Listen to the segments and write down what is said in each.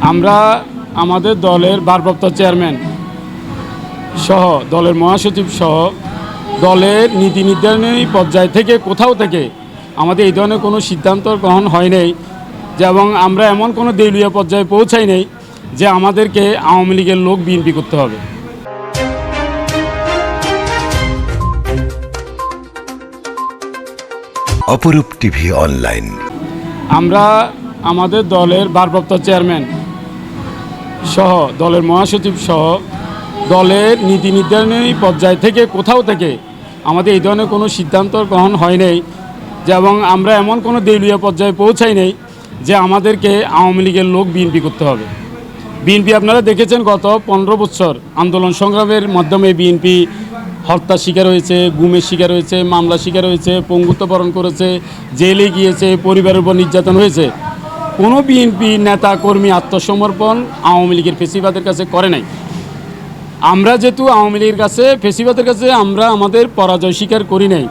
আমরা আমাদের দলের ভারপ্রাপ্ত চেয়ারম্যান সহ দলের মহাসচিব সহ দলের নীতি নির্ধারণী পর্যায় থেকে কোথাও থেকে আমাদের এই ধরনের কোনো সিদ্ধান্ত গ্রহণ হয় নাই যে এবং আমরা এমন কোনো দেউলিয়া পর্যায়ে পৌঁছাই নাই যে আমাদেরকে আওয়ামী লীগের লোক বিএনপি করতে হবে। অপরূপ টিভি অনলাইন। আমরা আমাদের দলের ভারপ্রাপ্ত চেয়ারম্যান সহ, দলের মহাসচিব সহ, দলের নীতি নির্ধারণী পর্যায় থেকে, কোথাও থেকে আমাদের এই ধরনের কোনো সিদ্ধান্ত গ্রহণ হয় নাই যে এবং আমরা এমন কোনো দেউলিয়া পর্যায়ে পৌঁছাই নাই যে আমাদেরকে আওয়ামী লীগের লোক বিএনপি করতে হবে। বিএনপি আপনারা দেখেছেন গত পনেরো বছর আন্দোলন সংগ্রামের মাধ্যমে বিএনপি হত্যার শিকার হয়েছে, গুমের শিকার হয়েছে মামলা শিকার হয়েছে, পঙ্গুত্ব বরণ করেছে, জেলে গিয়েছে, পরিবারের উপর নির্যাতন হয়েছে। কোনো বিএনপি নেতা, কর্মী আত্মসমর্পণ আওয়ামী লীগের ফেসিবাদের কাছে করে নাই। আমরা যেহেতু আওয়ামী লীগের কাছে, ফেসিবাদের কাছে আমরা আমাদের পরাজয় স্বীকার করি নাই,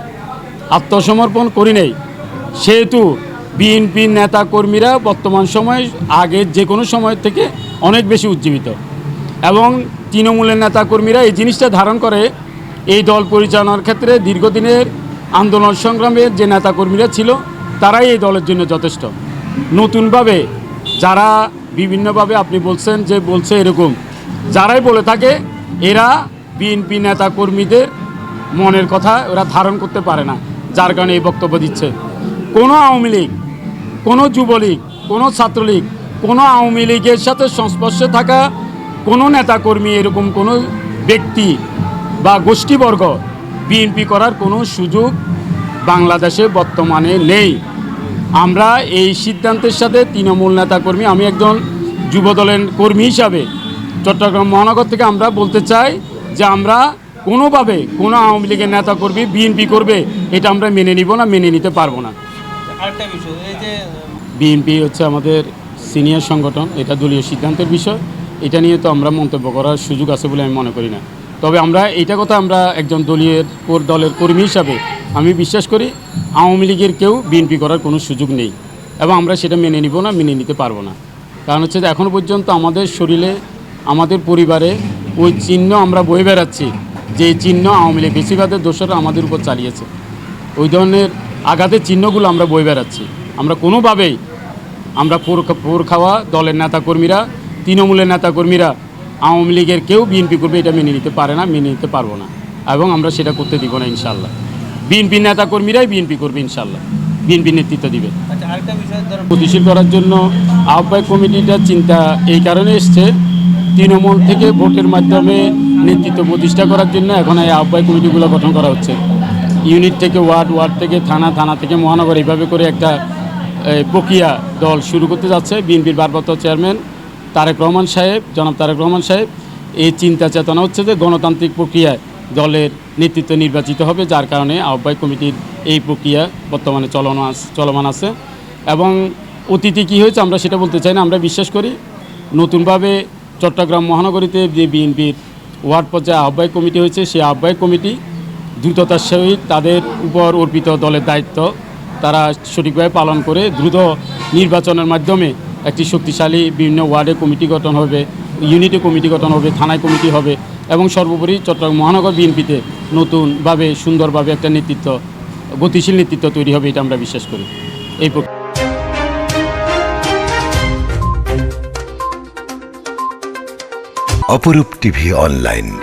আত্মসমর্পণ করি নাই। সেহেতু বিএনপি নেতা, কর্মীরা বর্তমান সময় আগে যে কোনো সময় থেকে অনেক বেশি উজ্জীবিত। এবং তৃণমূলের নেতা, কর্মীরা এই জিনিসটা ধারণ করে, এই দল পরিচালনার ক্ষেত্রে দীর্ঘদিনের আন্দোলন সংগ্রামের যে নেতাকর্মীরা ছিল, তারাই এই দলের জন্য যথেষ্ট। নতুনভাবে যারা বিভিন্নভাবে আপনি বলছেন যে বলছে এরকম, যারাই বলে থাকে, এরা বিএনপি নেতা কর্মীদের মনের কথা ওরা ধারণ করতে পারে না, যার কারণে এই বক্তব্য দিচ্ছে। কোনো আওয়ামী লীগ, কোনো যুবলীগ, কোনো ছাত্রলীগ, কোনো আওয়ামী লীগের সাথে সংস্পর্শে থাকা কোনো নেতাকর্মী এরকম কোনো ব্যক্তি বা গোষ্ঠীবর্গ বিএনপি করার কোনো সুযোগ বাংলাদেশে বর্তমানে নেই। আমরা এই সিদ্ধান্তের সাথে তৃণমূল নেতাকর্মী আমি একজন যুবদলের কর্মী হিসাবে চট্টগ্রাম মহানগর থেকে আমরা বলতে চাই যে আমরা কোনোভাবে কোনো আওয়ামী লীগের নেতাকর্মী বিএনপি করবে এটা আমরা মেনে নিব না মেনে নিতে পারব না। আরেকটা বিষয় এই বিএনপি হচ্ছে আমাদের সিনিয়র সংগঠন এটা দলীয় সিদ্ধান্তের বিষয়। এটা নিয়ে তো আমরা মন্তব্য করার সুযোগ আছে বলে আমি মনে করি না। তবে আমরা, এইটা কথা আমরা একজন দলীয় দলের কর্মী হিসাবে আমি বিশ্বাস করি আওয়ামী লীগের কেউ বিএনপি করার কোনো সুযোগ নেই এবং আমরা সেটা মেনে নিব না, মেনে নিতে পারব না। কারণ হচ্ছে যে এখনও পর্যন্ত আমাদের শরীরে, আমাদের পরিবারে ওই চিহ্ন আমরা বয়ে বেড়াচ্ছি যে চিহ্ন আওয়ামী লীগ বেশিরভাগের দোষরা আমাদের উপর চালিয়েছে। ওই ধরনের আঘাতের চিহ্নগুলো আমরা বয়ে বেড়াচ্ছি। আমরা কোনোভাবেই আমরা পোর খাওয়া দলের নেতাকর্মীরা, তৃণমূলের নেতাকর্মীরা আওয়ামী লীগের কেউ বিএনপি করবে এটা মেনে নিতে পারে না মেনে নিতে পারব না। এবং আমরা সেটা করতে দিব না ইনশাল্লাহ বিএনপি নেতাকর্মীরাই বিএনপি করবে ইনশাল্লাহ বিএনপি নেতৃত্ব দিবে। আচ্ছা গতিশীল করার জন্য আহ্বায়ক কমিটিটার চিন্তা এই কারণে এসছে। তৃণমূল থেকে ভোটের মাধ্যমে নেতৃত্ব প্রতিষ্ঠা করার জন্য এখন এই আহ্বায়ক কমিটিগুলো গঠন করা হচ্ছে। ইউনিট থেকে ওয়ার্ড ওয়ার্ড থেকে থানা থানা থেকে মহানগর এইভাবে করে একটা প্রক্রিয়া দল শুরু করতে যাচ্ছে। বিএনপির ভারপ্রাপ্ত চেয়ারম্যান তারেক রহমান সাহেব, জনাব তারেক রহমান সাহেব, এই চিন্তা চেতনা হচ্ছে যে গণতান্ত্রিক প্রক্রিয়ায় দলের নেতৃত্ব নির্বাচিত হবে, যার কারণে আহ্বায়ক কমিটির এই প্রক্রিয়া বর্তমানে চলমান চলমান আছে। এবং অতীতে কী হয়েছে আমরা সেটা বলতে চাই না, আমরা বিশ্বাস করি নতুনভাবে চট্টগ্রাম মহানগরীতে যে বিএনপির ওয়ার্ড পর্যায়ে আহ্বায়ক কমিটি হয়েছে, সেই আহ্বায়ক কমিটি দ্রুততার সহিত তাদের উপর অর্পিত দলের দায়িত্ব তারা সঠিকভাবে পালন করে দ্রুত নির্বাচনের মাধ্যমে একটি শক্তিশালী বিভিন্ন ওয়ার্ডে কমিটি গঠন হবে, ইউনিটে কমিটি গঠন হবে, থানায় কমিটি হবে এবং সর্বোপরি চট্টগ্রাম মহানগর বিএনপিতে নতুনভাবে, সুন্দরভাবে একটা নেতৃত্ব, গতিশীল নেতৃত্ব তৈরি হবে এটা আমরা বিশ্বাস করি। এই অপরূপ টিভি অনলাইন।